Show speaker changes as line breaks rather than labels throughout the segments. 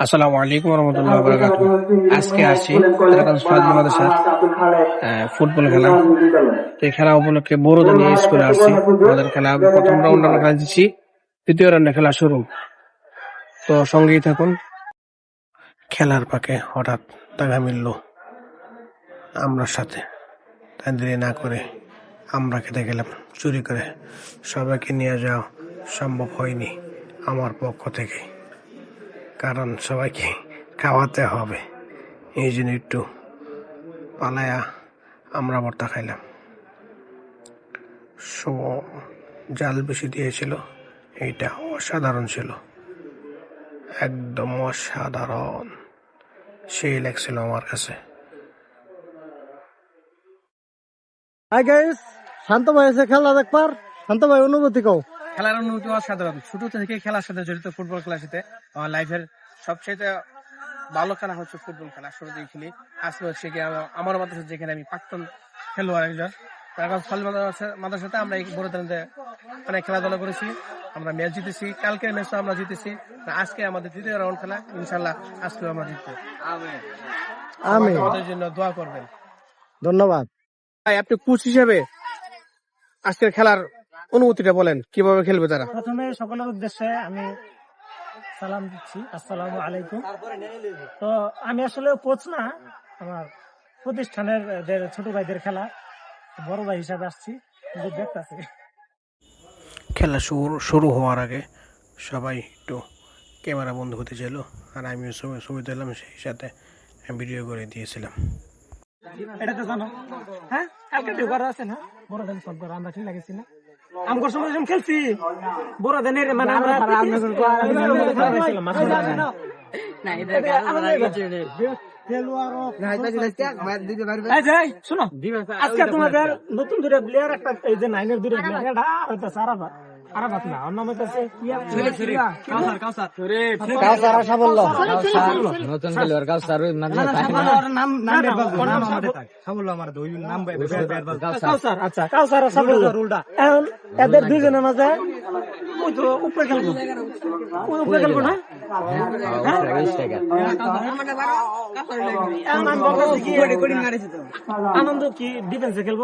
আসসালামু আলাইকুম রহমতুল্লাহ বরকাত আজকে আসছি তেরাকান্দ ফাজলি মাদ্রাসা আহ, ফুটবল খেলা। তো এই খেলা উপলক্ষে বড়দের নিয়ে স্কুলে আসছি। আমাদের খেলা প্রথম রাউন্ড আমরা খেলা দিচ্ছি দ্বিতীয় রাউন্ডে খেলা শুরু। তো সঙ্গেই থাকুন। খেলার পাকে হঠাৎ দেখা মিলল আমরার সাথে। তাই দেরি না করে আমরা খেতে গেলাম। চুরি করে সবাইকে নিয়ে যাওয়া সম্ভব হয়নি আমার পক্ষ থেকে। কারণ সবাইকে খাওয়াতে হবে। এই জন্য একটু পালায়া আমরা ভর্তা খাইলাম। সো, জাল বেশি দিয়েছিল। এইটা অসাধারণ ছিল। একদম অসাধারণ। সেই লাগছিল আমার কাছে।
গাইস শান্ত ভাই এসে খেলা দেখবার। শান্ত ভাই, অনুভূতি কও।
খেলার অনুভূতি অসাধারণ। ছোট থেকে খেলার সাথে জড়িত ফুটবল খেলার সাথে আমার লাইফের সবচেয়ে ভালো খেলা হচ্ছে ফুটবল খেলা। শুরু দিয়ে খেলি আজকে সেখানে আমার- আমার মাদ্রাসা যেখানে আমি প্রাক্তন খেলোয়াড় একজন। তারপর ফল মাদ্রাসার সাথে আমরা এই বড় দিনে অনেক খেলাধুলা করেছি। আমরা ম্যাচ জিতেছি। কালকের ম্যাচও আমরা জিতেছি। আজকে আমাদের দ্বিতীয় রাউন্ড খেলা। ইনশাল্লাহ আজকে আমরা জিতবো।
আমি
আমাদের জন্য দোয়া করবেন।
ধন্যবাদ।
ভাই আপনি কোচ হিসেবে আজকের খেলার অনুভূতিটা বলেন কীভাবে খেলবে তারা?
প্রথমে সকলের উদ্দেশ্যে আমি সালাম দিচ্ছি আসসালামু আলাইকুম। তো আমি আসলে কোচ না আমার প্রতিষ্ঠানের ছোট ভাইদের খেলা বড় ভাই হিসাবে আসছি দেখতেছি
খেলা শুরু শুরু হওয়ার আগে সবাই একটু ক্যামেরা বন্ধ হতে চাইল আর আমিও ছবি ছবি দিলাম সেই সাথে ভিডিও করে দিয়েছিলাম।
এটা তো জানো। হ্যাঁ কালকে আছে না? বড় দিন সব করে আমরা ঠিক লাগেছি না? আমগর সঙ্গে যখন খেলছি। বড় দিনের মানে আমরা শোনো। আজকে তোমাদের নতুন দুটো প্লেয়ার একটা এই যে নাইনের দুটো প্লেয়ার হইতেছে আরাফাত না ওর নাম হইতেছে
কাউসার আশা বলল
নতুন খেলোয়াড় কাউসার ওই
কাউসার আচ্ছা কাউসার আশা বলল এখন এদের দুইজনের মাঝে ওই তো উপরে খেলব। উপরে খেলব না? আনন্দ কি ডিফেন্সে খেলব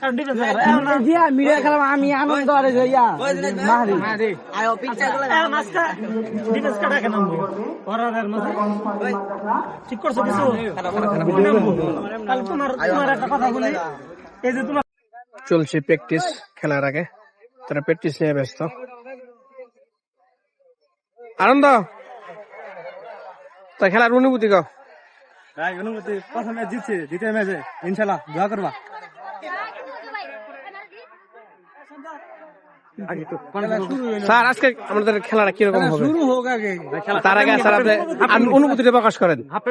কারণ ডিফেন্সে
আমি আনন্দ আরে
ঠিক করছ কিছু কাল তোমার তোমার একটা কথা বলি এই যে তোমার
চলছে প্র্যাকটিস খেলার আগে। তারা প্র্যাকটিস নিয়ে ব্যস্ত। আনন্দ? তা খেলার অনুভূতি কও?
অনুভূতি প্রথম ম্যাচ জিতছে দ্বিতীয় ম্যাচে ইনশাল্লাহ দোয়া করবা।
স্যার আজকে আমাদের খেলাটা কীরকম হবে?
শুরু হোক আগে।
তার আগে স্যার আপনি অনুভূতিটা প্রকাশ করেন।
হাফে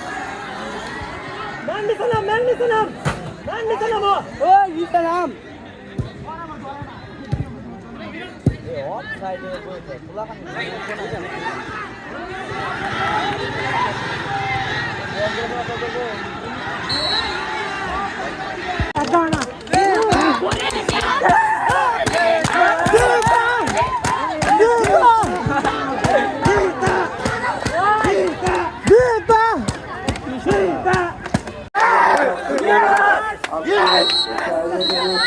ম্যান্ডি সালাম ম্যান্ডি সালাম
ম্যান্ডি সালাম ওই
ই সালাম অফসাইডে বসে খোলা কানে
না না।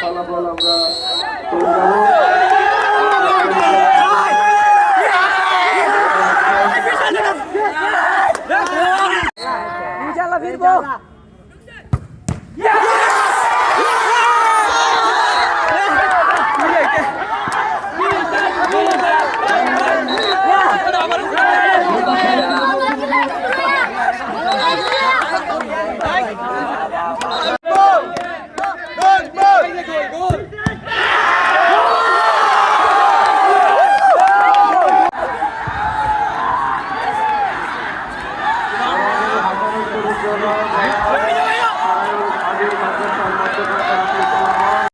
ফলাফল আমরা করে যাব ফিরবো